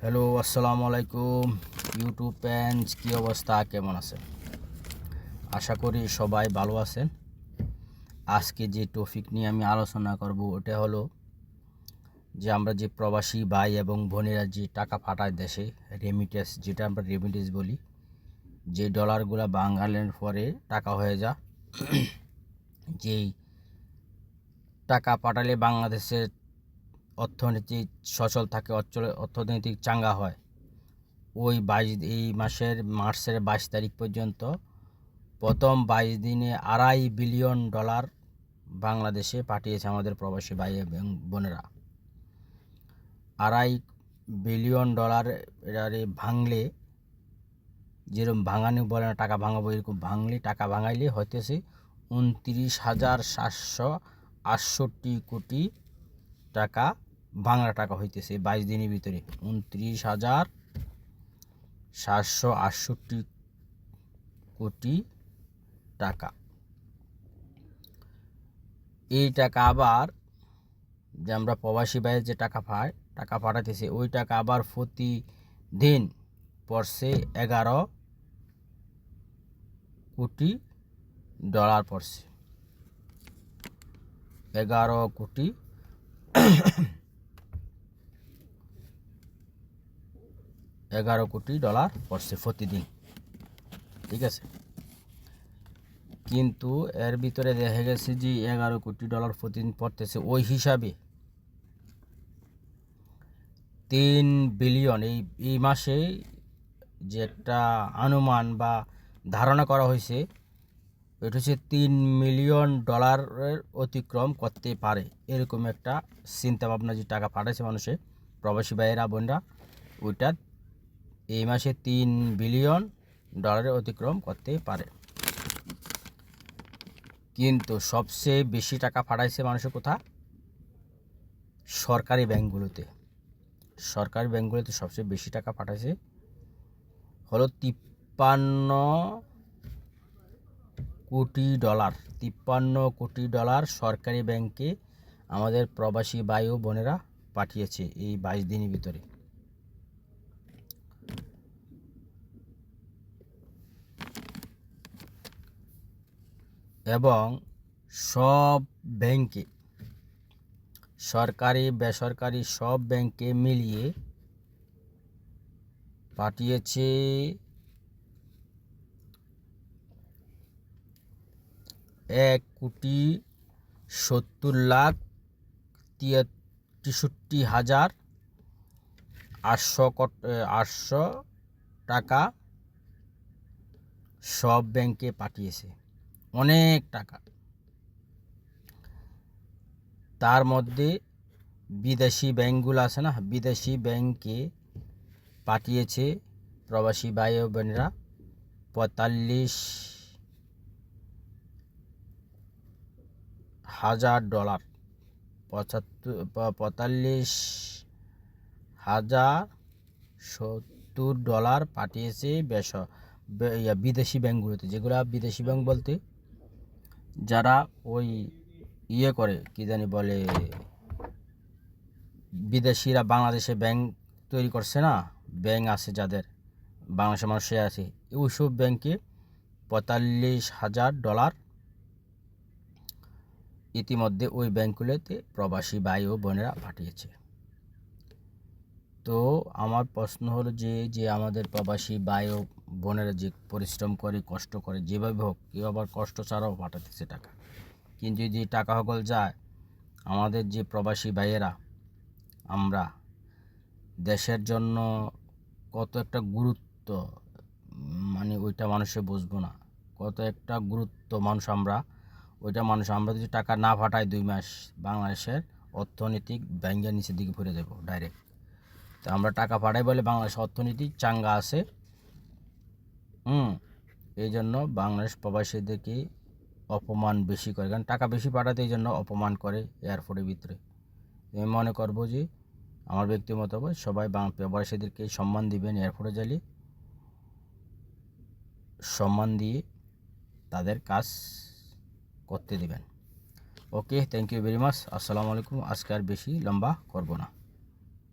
Hello আসসালামু আলাইকুম YouTube pans কী অবস্থা? কেমন আছেন? আশা করি সবাই ভালো আছেন। আজকে যে টপিক নিয়ে আমি আলোচনা করব, ওটা হলো যে আমরা যে প্রবাসী ভাই এবং বোনেরা যে টাকা পাঠায় দেশে রেমিটেন্স যেটা আমরা রেমিটেন্স বলি, যে ডলারগুলো বাঙালের পরে টাকা হয়ে যা যেই টাকা পাঠালে বাংলাদেশের অর্থনীতি সচল থাকে, অচল অর্থনৈতিক চাঙ্গা হয়। ওই বাইশ, এই মাসের মার্চের বাইশ তারিখ পর্যন্ত প্রথম বাইশ দিনে আড়াই বিলিয়ন ডলার বাংলাদেশে পাঠিয়েছে আমাদের প্রবাসী ভাই এবং বোনেরা। আড়াই বিলিয়ন ডলার এটারে ভাঙলে যেরকম ভাঙানি বলে না, টাকা ভাঙাবো এরকম ভাঙলে, টাকা ভাঙাইলে হইতেছে উনত্রিশ হাজার সাতশো আটষট্টি কোটি টাকা বাংলা টাকা হইতেছে বাইশ দিনের ভিতরে। উনত্রিশ হাজার সাতশো আটষট্টি কোটি টাকা। এই টাকা আবার যে আমরা প্রবাসী বাইরে যে টাকা পাই টাকা পাঠাতেছে ওই টাকা আবার প্রতিদিন পড়ছে এগারো কোটি ডলার পড়ছে। এগারো কোটি এগারো কোটি ডলার পড়ছে প্রতিদিন। ঠিক আছে? কিন্তু এর ভিতরে দেখা গেছে যে এগারো কোটি ডলার প্রতিদিন পড়তেছে ওই হিসাবে। তিন বিলিয়ন এই এই মাসে যে একটা অনুমান বা ধারণা করা হয়েছে, এটা হচ্ছে তিন মিলিয়ন ডলারের অতিক্রম করতে পারে, এরকম একটা চিন্তা ভাবনা যে টাকা পাঠাচ্ছে মানুষে, প্রবাসী ভাইয়েরা, বোনরা, ওইটা এই মাসে তিন বিলিয়ন ডলারের অতিক্রম করতে পারে। কিন্তু সবচেয়ে বেশি টাকা পাঠাইছে মানুষের কোথা? সরকারি ব্যাংকগুলোতে। সরকারি ব্যাংকগুলোতে সবচেয়ে বেশি টাকা পাঠাইছে হলো তিপ্পান্ন কোটি ডলার। তিপ্পান্ন কোটি ডলার সরকারি ব্যাংকে আমাদের প্রবাসী বায়ু বোনেরা পাঠিয়েছে এই বাইশ দিনের ভিতরে। এবং সব ব্যাংকে, সরকারি, বেসরকারি সব ব্যাংকে মিলিয়ে পাঠিয়েছে এক কোটি সত্তর লাখ তেষট্টি হাজার আটশো আটশো টাকা সব ব্যাংকে পাঠিয়েছে। অনেক টাকা। তার মধ্যে বিদেশি ব্যাংকগুলো আছে না বিদেশি ব্যাংকে পাঠিয়েছে প্রবাসী ভাই বোনেরা পঁয়তাল্লিশ হাজার ডলার। পঁচাত্তর পঁয়তাল্লিশ হাজার সত্তর ডলার পাঠিয়েছে বেস বে- ইয়া, বিদেশি ব্যাংকগুলোতে যেগুলো বিদেশি ব্যাংক বলতে যারা ওই ইয়ে করে, কি জানি বলে, বিদেশিরা বাংলাদেশে ব্যাংক তৈরি করছে না? ব্যাংক আছে যাদের, বাংলাদেশের মানুষে আছে। ওইসব ব্যাংকে পঁয়তাল্লিশ হাজার ডলার ইতিমধ্যে ওই ব্যাংকগুলোতে প্রবাসী ভাই ও বোনেরা পাঠিয়েছে। তো আমার প্রশ্ন হলো যে যে আমাদের প্রবাসী ভাই ও বোনেরা যে পরিশ্রম করে, কষ্ট করে, যেভাবে হোক, কেউ আবার কষ্ট ছাড়াও পাঠাতেছে টাকা। কিন্তু যে টাকা সকল যায়, আমাদের যে প্রবাসী ভাইয়েরা, আমরা দেশের জন্য কত একটা গুরুত্ব মানে ওইটা মানুষে বুঝব না। কত একটা গুরুত্ব মানুষ আমরা, ওইটা মানুষ আমরা যদি টাকা না পাঠাই দুই মাস বাংলাদেশের অর্থনৈতিক ব্যাঙ্গের নিচের দিকে ঘুরে যাব ডাইরেক্ট তো আমরা টাকা পাঠাই বলে বাংলাদেশ অর্থনীতি চাঙ্গা আছে। হুম, এই জন্য বাংলাদেশ প্রবাসীদেরকে অপমান বেশি করে, কারণ টাকা বেশি পাঠাতে এই জন্য অপমান করে এয়ারপোর্টের ভিতরে। আমি মনে করব যে আমার ব্যক্তিগত সবাই প্রবাসীদেরকে সম্মান দিবেন এয়ারপোর্টে গেলে। সম্মান দিয়ে তাদের কাজ করতে দিবেন। Okay thank you very much আসসালামু আলাইকুম। আজকে আর বেশি লম্বা করব না।